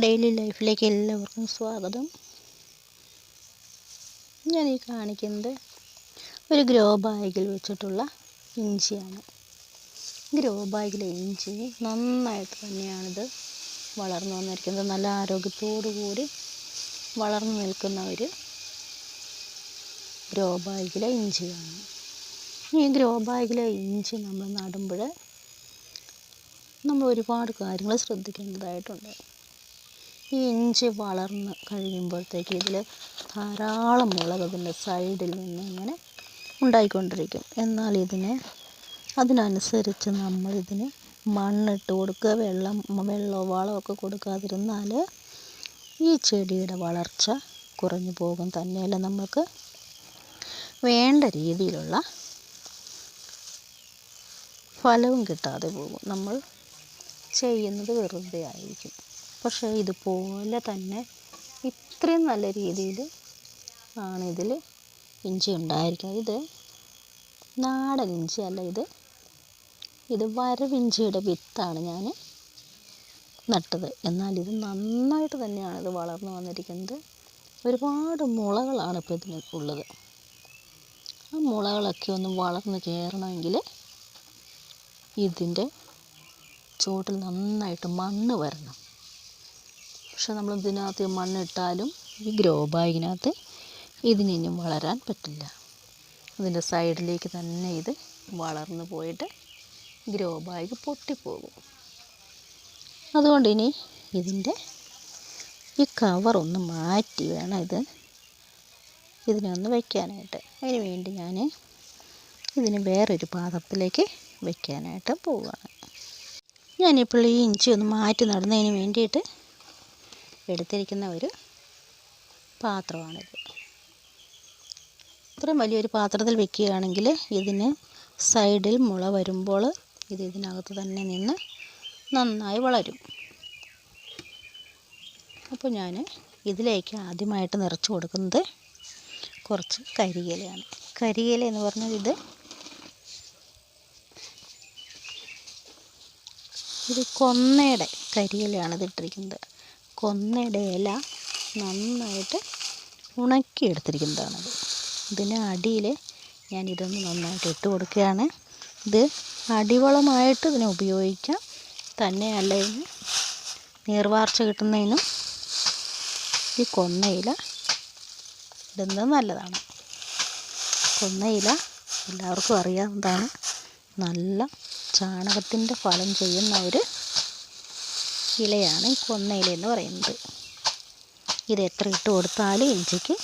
Daily ലൈഫിലേക്ക് എല്ലാവർക്കും സ്വാഗതം. ഞാൻ ഈ കാണിക്കുന്നത് ഒരു ഗ്രോ ബാഗിൽ വെച്ചിട്ടുള്ള ഇഞ്ചിയാണ്. ഗ്രോ ബാഗിലെ ഇഞ്ചി നന്നായിട്ട് തന്നെയാണിത് വളർന്നു വന്നിരിക്കുന്നത്. നല്ല ആരോഗ്യത്തോടു കൂടി വളർന്നു നിൽക്കുന്ന ഒരു ഗ്രോ ബാഗിലെ ഇഞ്ചിയാണ്. ഈ ഗ്രോ ബാഗിലെ ഇഞ്ചി നമ്മൾ നടുമ്പോൾ നമ്മൾ ഒരുപാട് കാര്യങ്ങൾ ശ്രദ്ധിക്കേണ്ടതായിട്ടുണ്ട്. ഈ ഇഞ്ചി വളർന്ന് കഴിയുമ്പോഴത്തേക്ക് ഇതിൽ ധാരാളം മുളക് അതിന്റെ സൈഡിൽ നിന്ന് ഇങ്ങനെ ഉണ്ടായിക്കൊണ്ടിരിക്കും. എന്നാൽ ഇതിനെ അതിനനുസരിച്ച് നമ്മളിതിന് മണ്ണിട്ട് കൊടുക്കുക വെള്ളം വെള്ളമോ ഒക്കെ കൊടുക്കാതിരുന്നാൽ ഈ ചെടിയുടെ വളർച്ച കുറഞ്ഞു പോകും തന്നെയല്ല നമുക്ക് വേണ്ട രീതിയിലുള്ള ഫലവും കിട്ടാതെ പോകും. നമ്മൾ ചെയ്യുന്നത് വെറുതെ ആയിരിക്കും. പക്ഷേ ഇതുപോലെ തന്നെ ഇത്രയും നല്ല രീതിയിൽ ആണ് ഇതിൽ ഇഞ്ചി ഉണ്ടായിരിക്കുന്നത്. ഇത് നാടൻ ഇഞ്ചി അല്ല ഇത് ഇത് വരവിഞ്ചിയുടെ വിത്താണ് ഞാൻ നട്ടത്. എന്നാൽ ഇത് നന്നായിട്ട് തന്നെയാണ് ഇത് വളർന്നു വന്നിരിക്കുന്നത്. ഒരുപാട് മുളകളാണ് ഇപ്പോൾ ഇതിന് ഉള്ളത്. ആ മുളകളൊക്കെ ഒന്ന് വളർന്ന് കയറണമെങ്കിൽ ഇതിന്റെ ചുവട്ടിൽ നന്നായിട്ട് മണ്ണ് വരണം. പക്ഷെ നമ്മൾ ഇതിനകത്ത് മണ്ണിട്ടാലും ഈ ഗ്രോ ബാഗിനകത്ത് ഇതിനിനും വളരാൻ പറ്റില്ല. അതിന്റെ സൈഡിലേക്ക് തന്നെ ഇത് വളർന്നു പോയിട്ട് ഗ്രോ ബാഗ് പൊട്ടിപ്പോകും. അതുകൊണ്ട് ഇനി ഇതിന്റെ ഈ കവർ ഒന്ന് മാറ്റി വേണം ഇത് ഇതിനെ ഒന്ന് വയ്ക്കാനായിട്ട് അതിന് വേണ്ടി ഞാൻ ഇതിന് വേറൊരു പാത്രത്തിലേക്ക് വയ്ക്കാനായിട്ട് പോവുകയാണ് ഞാനിപ്പോൾ ഈ ഇഞ്ചി ഒന്ന് മാറ്റി നടുന്നതിന് വേണ്ടിയിട്ട് എടുത്തിരിക്കുന്ന ഒരു പാത്രമാണിത്. ഇത്രയും വലിയൊരു പാത്രത്തിൽ വെക്കുകയാണെങ്കിൽ ഇതിന് സൈഡിൽ മുള വരുമ്പോൾ ഇത് ഇതിനകത്ത് തന്നെ നിന്ന് നന്നായി വളരും. അപ്പോൾ ഞാൻ ഇതിലേക്ക് ആദ്യമായിട്ട് നിറച്ച് കൊടുക്കുന്നത് കുറച്ച് കരിയിലയാണ്. കരിയില എന്ന് പറഞ്ഞാൽ ഇത് ഇത് കൊന്നയുടെ കരിയിലയാണ് ഇത് ഇല നന്നായിട്ട് ഉണക്കി എടുത്തിരിക്കുന്നതാണത് ഇതിന് അടിയിൽ ഞാൻ ഇതൊന്ന് നന്നായിട്ട് ഇട്ട് കൊടുക്കുകയാണ്. ഇത് അടിവളമായിട്ട് ഇതിനെ ഉപയോഗിക്കാം. തന്നെയല്ല ഇതിന് നീർവാർച്ച കിട്ടുന്നതിനും ഈ കൊന്നയില ഇടുന്നത് നല്ലതാണ്. കൊന്നയില എല്ലാവർക്കും അറിയാവുന്നതാണ്. നല്ല ചാണകത്തിന്റെ ഫലം ചെയ്യുന്ന ഒരു ഇലയാണ് ഈ കൊന്നയില എന്ന് പറയുന്നത്. ഇത് എത്ര ഇട്ട് കൊടുത്താലും ഇഞ്ചിക്ക്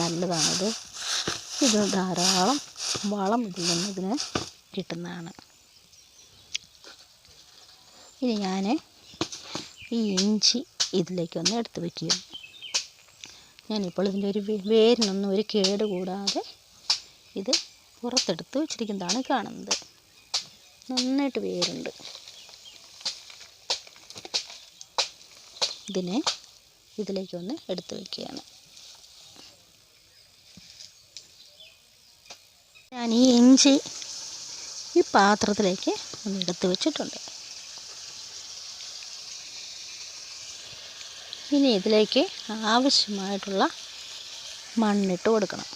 നല്ലതാണിത്. ഇത് ധാരാളം വളം ഇതിൽ നിന്ന് ഇതിന് കിട്ടുന്നതാണ്. ഇനി ഞാൻ ഈ ഇഞ്ചി ഇതിലേക്കൊന്ന് എടുത്ത് വയ്ക്കുക ഞാനിപ്പോൾ ഇതിന്റെ ഒരു വേരിനൊന്നും ഒരു കേട് കൂടാതെ ഇത് പുറത്തെടുത്ത് വെച്ചിരിക്കുന്നതാണ് കാണുന്നത്. നന്നായിട്ട് വേരുണ്ട്. ഇതിനെ ഇതിലേക്കൊന്ന് എടുത്ത് വയ്ക്കുകയാണ് ഞാൻ ഈ ഇഞ്ചി ഈ പാത്രത്തിലേക്ക് ഒന്ന് എടുത്ത് വെച്ചിട്ടുണ്ട്. ഇനി ഇതിലേക്ക് ആവശ്യമായിട്ടുള്ള മണ്ണിട്ട് കൊടുക്കണം.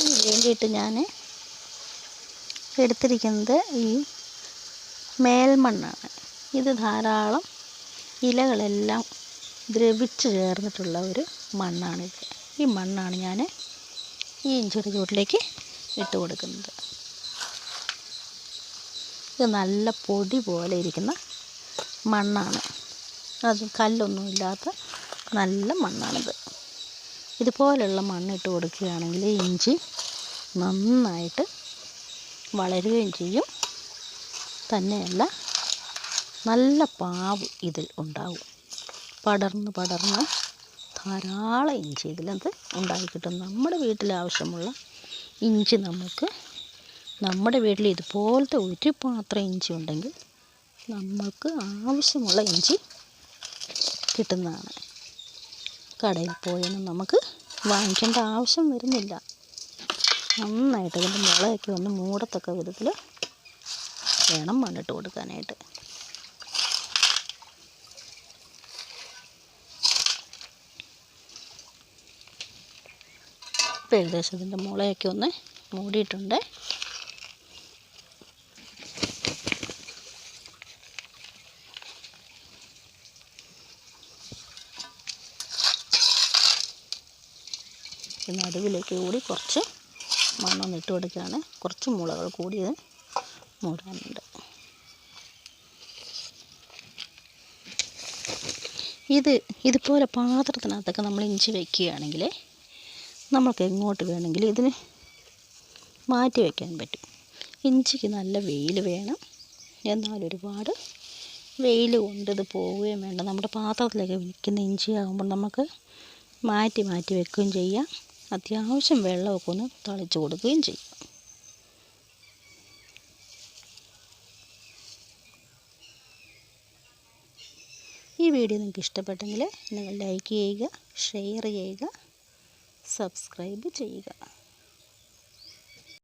ഇതിന് വേണ്ടിയിട്ട് ഞാൻ എടുത്തിരിക്കുന്നത് ഈ മേൽമണ്ണാണ്. ഇത് ധാരാളം ഇലകളെല്ലാം ദ്രവിച്ച് ചേർന്നിട്ടുള്ള ഒരു മണ്ണാണിത്. ഈ മണ്ണാണ് ഞാൻ ഈ ഇഞ്ചിയുടെ ചുവട്ടിലേക്ക് ഇട്ട് കൊടുക്കുന്നത്. ഇത് നല്ല പൊടി പോലെ ഇരിക്കുന്ന മണ്ണാണ്. അത് കല്ലൊന്നുമില്ലാത്ത നല്ല മണ്ണാണിത്. ഇതുപോലുള്ള മണ്ണിട്ട് കൊടുക്കുകയാണെങ്കിൽ ഇഞ്ചി നന്നായിട്ട് വളരുകയും ചെയ്യും. തന്നെയല്ല നല്ല പാവ് ഇതിൽ ഉണ്ടാവും. പടർന്ന് പടർന്ന് ധാരാളം ഇഞ്ചി ഇതിലത് ഉണ്ടായി കിട്ടും. നമ്മുടെ വീട്ടിൽ ആവശ്യമുള്ള ഇഞ്ചി നമുക്ക് നമ്മുടെ വീട്ടിൽ ഇതുപോലത്തെ ഒരു പാത്രം ഇഞ്ചി ഉണ്ടെങ്കിൽ നമ്മൾക്ക് ആവശ്യമുള്ള ഇഞ്ചി കിട്ടുന്നതാണ്. കടയിൽ പോയൊന്നും നമുക്ക് വാങ്ങിക്കേണ്ട ആവശ്യം വരുന്നില്ല. നന്നായിട്ട് അതിന്റെ മുളയൊക്കെ ഒന്ന് മൂടത്തക്ക വിധത്തിൽ വേണം മണ്ണിട്ട് കൊടുക്കാനായിട്ട്. ഏകദേശം ഇതിന്റെ മുളയൊക്കെ ഒന്ന് മൂടിയിട്ടുണ്ട്. നടുവിലേക്ക് കൂടി കുറച്ച് മണ്ണൊന്ന് ഇട്ട് കൊടുക്കുകയാണ്. കുറച്ച് മുളകൾ കൂടി ഇത് മൂടാനുണ്ട്. ഇത് ഇതുപോലെ പാത്രത്തിനകത്തൊക്കെ നമ്മൾ ഇഞ്ചി വയ്ക്കുകയാണെങ്കിൽ നമുക്ക് എങ്ങോട്ട് വേണമെങ്കിലും ഇതിന് മാറ്റി വയ്ക്കാൻ പറ്റും. ഇഞ്ചിക്ക് നല്ല വെയിൽ വേണം. എന്നാൽ ഒരുപാട് വെയിൽ കൊണ്ട് ഇത് പോവുകയും വേണ്ട. നമ്മുടെ പാത്രത്തിലൊക്കെ വിൽക്കുന്ന ഇഞ്ചി ആകുമ്പോൾ നമുക്ക് മാറ്റി മാറ്റി വെക്കുകയും ചെയ്യാം. അത്യാവശ്യം വെള്ളമൊക്കെ ഒന്ന് തളിച്ചു കൊടുക്കുകയും ചെയ്യാം. ഈ വീഡിയോ നിങ്ങൾക്ക് ഇഷ്ടപ്പെട്ടെങ്കിൽ നിങ്ങൾ ലൈക്ക് ചെയ്യുക ഷെയർ ചെയ്യുക. സബ്സ്ക്രൈബ് ചെയ്യുക.